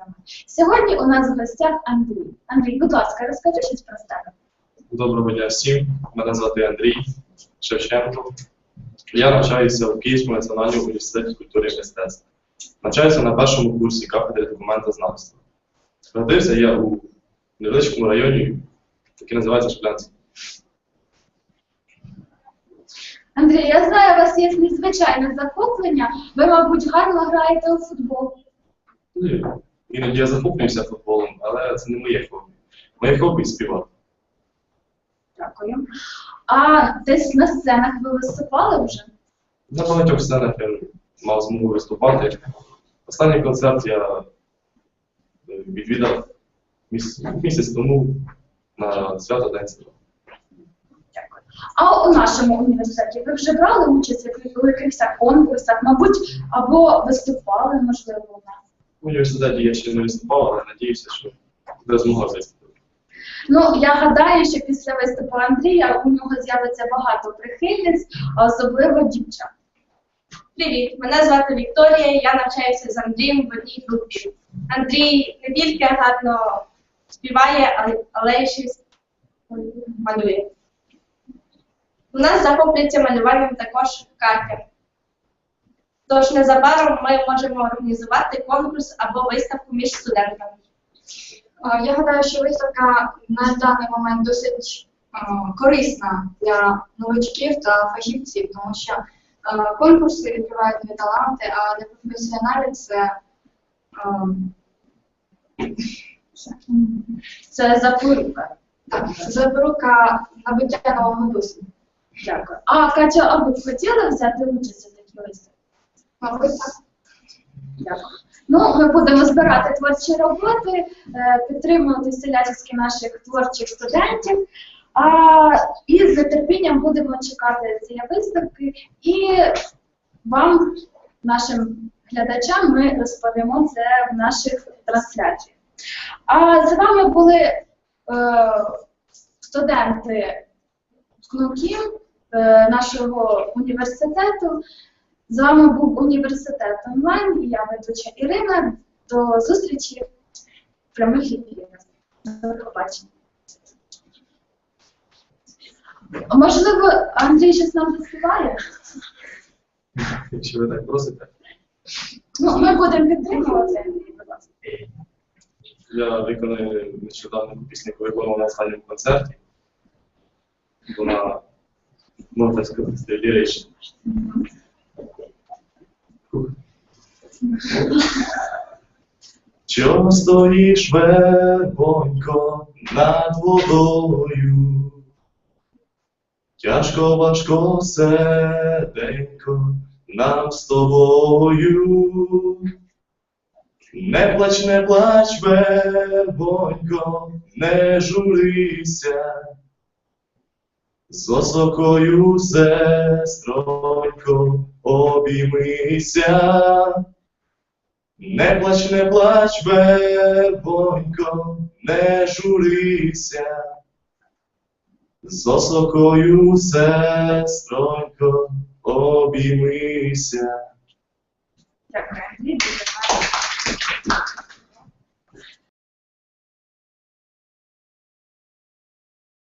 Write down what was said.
теми. Сьогодні у нас в гостях Андрій. Андрій, будь ласка, розкажи щось про себе. Доброго дня всім. Мене звати Андрій Шевченко. Я навчаюся у Київському національному університеті культури і мистецтв. Навчаюся на першому курсі кафедри документознавства. Родився я у невеличкому районі, який називається Шплянський. Андрій, я знаю, у вас є незвичайне захоплення. Ви, мабуть, гарно граєте у футбол. Іноді я захоплююся футболом, але це не моє хобі. Моє хобі співати. Дякую. А десь на сценах ви виступали вже? На багатьох сценах я мав змогу виступати. Останній концерт я е, відвідав місяць, тому на свято День Села. Дякую. А у нашому університеті ви вже брали участь в якихось конкурсах, мабуть, або виступали, можливо, у нас? В університеті я ще не виступав, але надіюся, що буде змога виступити. Ну, я гадаю, що після виступу Андрія у нього з'явиться багато прихильниць, особливо дівчат. Привіт, мене звати Вікторія, я навчаюся з Андрієм в одній групі. Андрій не тільки гарно співає, але- але й ще малює. У нас захоплюється малюванням також Катя. Тож незабаром ми можемо організувати конкурс або виставку між студентами. Я гадаю, що виставка на даний момент досить корисна для новачків та фахівців, тому що конкурси відкривають нові таланти, а для професіоналів це Це запорука. так, запорука набуття нового досвіду. Дякую. А Катя, а ви б хотіли взяти участь у такій виставці? Ну, ми будемо збирати творчі роботи, е, підтримувати селянських наших творчих студентів. А, і з нетерпінням будемо чекати цієї виставки. І вам, нашим глядачам, ми розповімо це в наших трансляціях. А з вами були е, студенти КНУКів е, нашого університету. З вами був університет онлайн і я ведуча Ірина. До зустрічі в прямих ефірах. До побачення. Можливо, Андрій щось нам заспіває? Якщо ви так просите, Ну, ми будемо підтримувати. Будь ласка. я виконую нещодавно пісню, яку виконував на останньому концерті. Вона, можна сказати, лірична. Чого стоїш, вербонько, над водою? Тяжко важко серденько нам з тобою. Не плач, не плач, вербонько, не журися. З осокою, сестронько, обіймися. Не плач, не плач, вербонько, не журися. З осокою, сестронько, обіймися. Дякую.